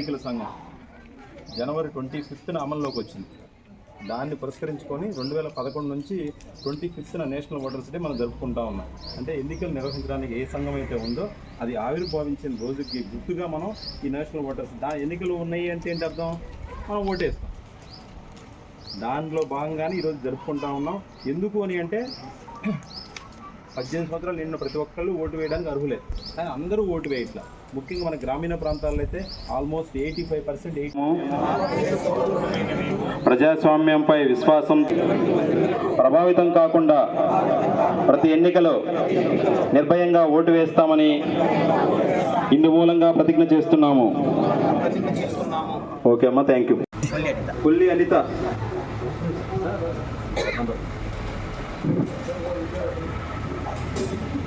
ఎన్నికల సంఘం జనవరి ట్వంటీ ఫిఫ్త్న అమల్లోకి వచ్చింది. దాన్ని పురస్కరించుకొని రెండు వేల పదకొండు నుంచి ట్వంటీ ఫిఫ్త్న నేషనల్ ఓటర్స్ డే మనం జరుపుకుంటా ఉన్నాం. అంటే ఎన్నికలు నిర్వహించడానికి ఏ సంఘం అయితే ఉందో అది ఆవిర్భావించిన రోజుకి గుర్తుగా మనం ఈ నేషనల్ ఓటర్స్ దా ఎన్నికలు ఉన్నాయి అంటే ఏంటి అర్థం? మనం ఓటేస్తాం. దానిలో భాగంగానే ఈరోజు జరుపుకుంటా ఉన్నాం. ఎందుకు అని అంటే పద్దెనిమిది సంవత్సరాలు నిన్న ప్రతి ఒక్కళ్ళు ఓటు వేయడానికి అర్హులే. కానీ అందరూ ఓటు వేయట్లా. ముఖ్యంగా మన గ్రామీణ ప్రాంతాల్లో అయితే ఆల్మోస్ట్ ఎయిటీ ఫైవ్ పర్సెంట్ ప్రజాస్వామ్యంపై విశ్వాసం ప్రభావితం కాకుండా ప్రతి ఎన్నికలో నిర్భయంగా ఓటు వేస్తామని ఇందు మూలంగా ప్రతిజ్ఞ చేస్తున్నాము. ఓకే అమ్మా థ్యాంక్ యూ పుల్లి అనిత.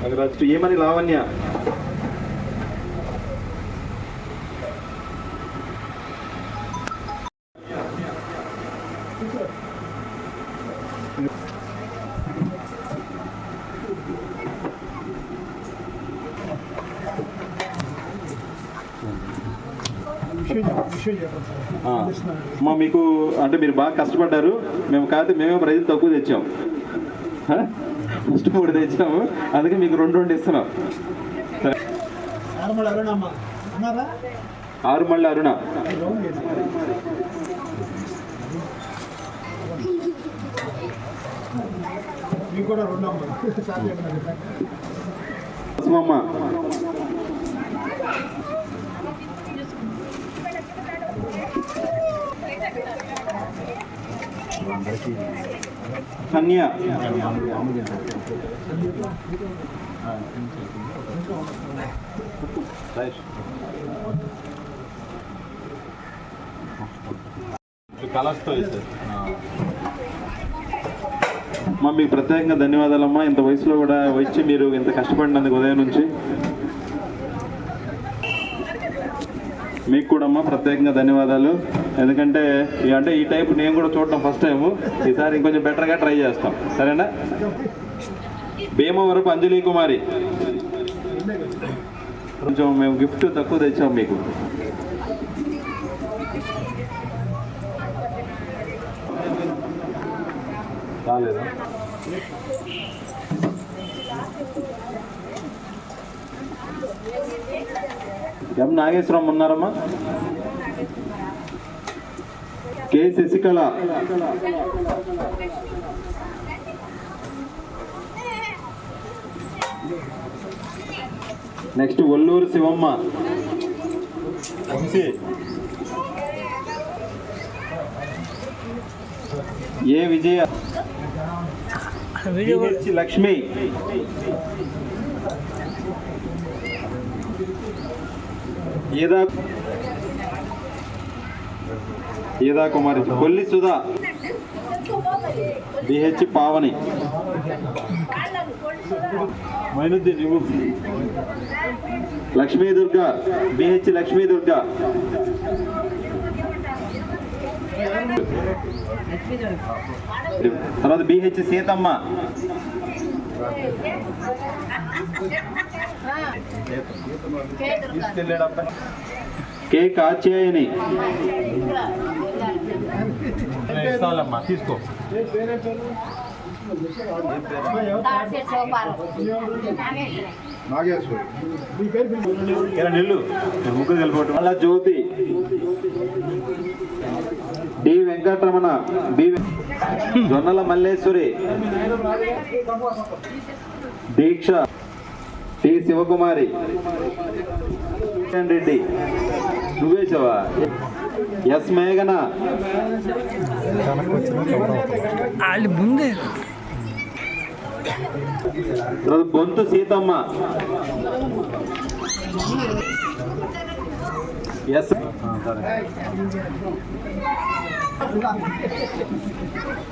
అగ్రరాజు ఏమని లావణ్య? అమ్మా మీకు అంటే మీరు బాగా కష్టపడ్డారు. మేము కాదు మేమే ప్రైజ్ తక్కువ తెచ్చాం? ఫస్ట్ మూడు తెచ్చాము. అందుకే మీకు రెండు రెండు ఇస్తున్నాం. ఆరు మళ్ళీ అరుణ మీకు కూడా కన్య. కలర్స్తో అమ్మా మీకు ప్రత్యేకంగా ధన్యవాదాలమ్మా. ఇంత వయసులో కూడా వచ్చి మీరు ఇంత కష్టపడినందుకు ఉదయం నుంచి. మీకు కూడా అమ్మా ప్రత్యేకంగా ధన్యవాదాలు. ఎందుకంటే అంటే ఈ టైప్ నేను కూడా చూడటం ఫస్ట్ టైం ఈసారి ఇంకొంచెం బెటర్గా ట్రై చేస్తాం. సరేనా? భీమవరపు అంజలి కుమారి. కొంచెం మేము గిఫ్ట్ తక్కువ తెచ్చాం మీకు. రాలేదా? ఎం నాగేశ్వరం ఉన్నారమ్మా? K Sasikala. Next Olluru Sivamma. Vamsi. A Vijaya? Lakshmi. Eda. Eda Kumari. Kolli Sudha. BH Pavani. Mainuddin Lakshmi Durga BH Lakshmi Durga తర్వాత బిహెచ్ సీతమ్మ. కే కాచేయని తీసుకో. నిల్లు? ముగ్గురు అలా జ్యోతి. D Venkataramana B Jonnala Malleswari. Deeksha T Sivakumari. Reddy. నువ్వేసావా S మేఘన. వాళ్ళు ముందే. తర్వాత Bonthu Seethamma. Yes. 감사합니다.